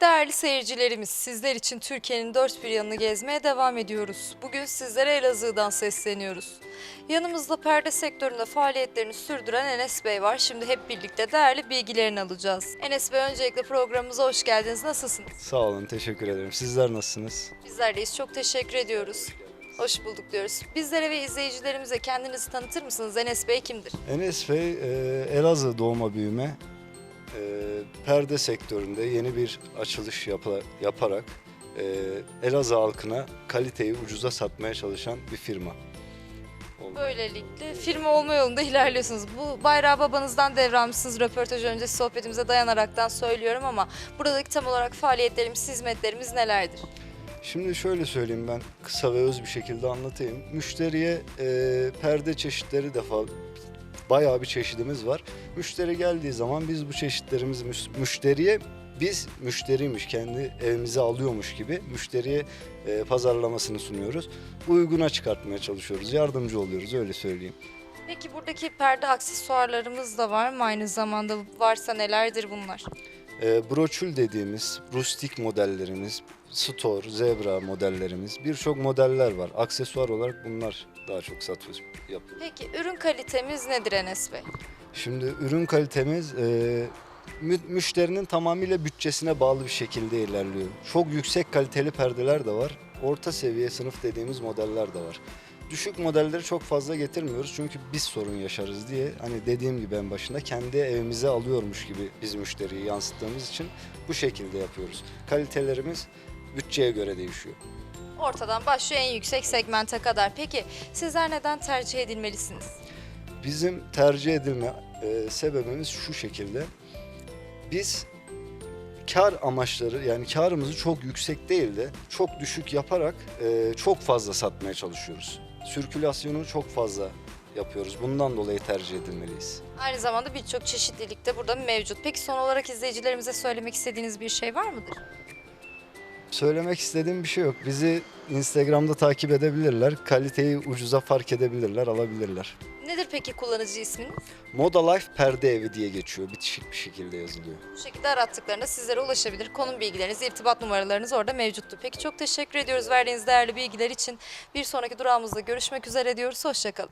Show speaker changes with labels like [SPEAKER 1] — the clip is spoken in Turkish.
[SPEAKER 1] Değerli seyircilerimiz, sizler için Türkiye'nin dört bir yanını gezmeye devam ediyoruz. Bugün sizlere Elazığ'dan sesleniyoruz. Yanımızda perde sektöründe faaliyetlerini sürdüren Enes Bey var. Şimdi hep birlikte değerli bilgilerini alacağız. Enes Bey öncelikle programımıza hoş geldiniz. Nasılsınız?
[SPEAKER 2] Sağ olun, teşekkür ederim. Sizler nasılsınız?
[SPEAKER 1] Bizler deyiz. Çok teşekkür ediyoruz. Hoş bulduk diyoruz. Bizlere ve izleyicilerimize kendinizi tanıtır mısınız? Enes Bey kimdir?
[SPEAKER 2] Enes Bey, e, Elazığ doğma büyüme. E, perde sektöründe yeni bir açılış yapa- yaparak e, Elazığ halkına kaliteyi ucuza satmaya çalışan bir firma.
[SPEAKER 1] Böylelikle firma olma yolunda ilerliyorsunuz. Bu bayrağı babanızdan devralmışsınız röportaj öncesi sohbetimize dayanaraktan söylüyorum ama buradaki tam olarak faaliyetlerimiz, hizmetlerimiz nelerdir?
[SPEAKER 2] Şimdi şöyle söyleyeyim ben kısa ve öz bir şekilde anlatayım. Müşteriye e, perde çeşitleri defa bayağı bir çeşidimiz var. Müşteri geldiği zaman biz bu çeşitlerimizi müş- müşteriye biz müşteriymiş kendi evimize alıyormuş gibi müşteriye e, pazarlamasını sunuyoruz. Uyguna çıkartmaya çalışıyoruz. Yardımcı oluyoruz öyle söyleyeyim.
[SPEAKER 1] Peki buradaki perde aksesuarlarımız da var mı aynı zamanda? Varsa nelerdir bunlar?
[SPEAKER 2] E, broçül dediğimiz rustik modellerimiz, store, zebra modellerimiz birçok modeller var. Aksesuar olarak bunlar daha çok satıyoruz, yapıyoruz.
[SPEAKER 1] Peki ürün kalitemiz nedir Enes Bey?
[SPEAKER 2] Şimdi ürün kalitemiz e, mü- müşterinin tamamıyla bütçesine bağlı bir şekilde ilerliyor. Çok yüksek kaliteli perdeler de var. Orta seviye sınıf dediğimiz modeller de var. Düşük modelleri çok fazla getirmiyoruz çünkü biz sorun yaşarız diye hani dediğim gibi en başında kendi evimize alıyormuş gibi biz müşteriyi yansıttığımız için bu şekilde yapıyoruz. Kalitelerimiz bütçeye göre değişiyor.
[SPEAKER 1] Ortadan başlıyor en yüksek segmente kadar. Peki sizler neden tercih edilmelisiniz?
[SPEAKER 2] Bizim tercih edilme e, sebebimiz şu şekilde. Biz kar amaçları yani karımızı çok yüksek değil de çok düşük yaparak e, çok fazla satmaya çalışıyoruz. Sirkülasyonu çok fazla yapıyoruz. Bundan dolayı tercih edilmeliyiz.
[SPEAKER 1] Aynı zamanda birçok çeşitlilik de burada mevcut. Peki son olarak izleyicilerimize söylemek istediğiniz bir şey var mıdır?
[SPEAKER 2] Söylemek istediğim bir şey yok. Bizi Instagram'da takip edebilirler. Kaliteyi ucuza fark edebilirler, alabilirler.
[SPEAKER 1] Nedir peki kullanıcı isminiz?
[SPEAKER 2] Moda Life Perde Evi diye geçiyor. Bitişik bir şekilde yazılıyor.
[SPEAKER 1] Bu şekilde arattıklarında sizlere ulaşabilir. Konum bilgileriniz, irtibat numaralarınız orada mevcuttur. Peki çok teşekkür ediyoruz verdiğiniz değerli bilgiler için. Bir sonraki durağımızda görüşmek üzere diyoruz. Hoşçakalın.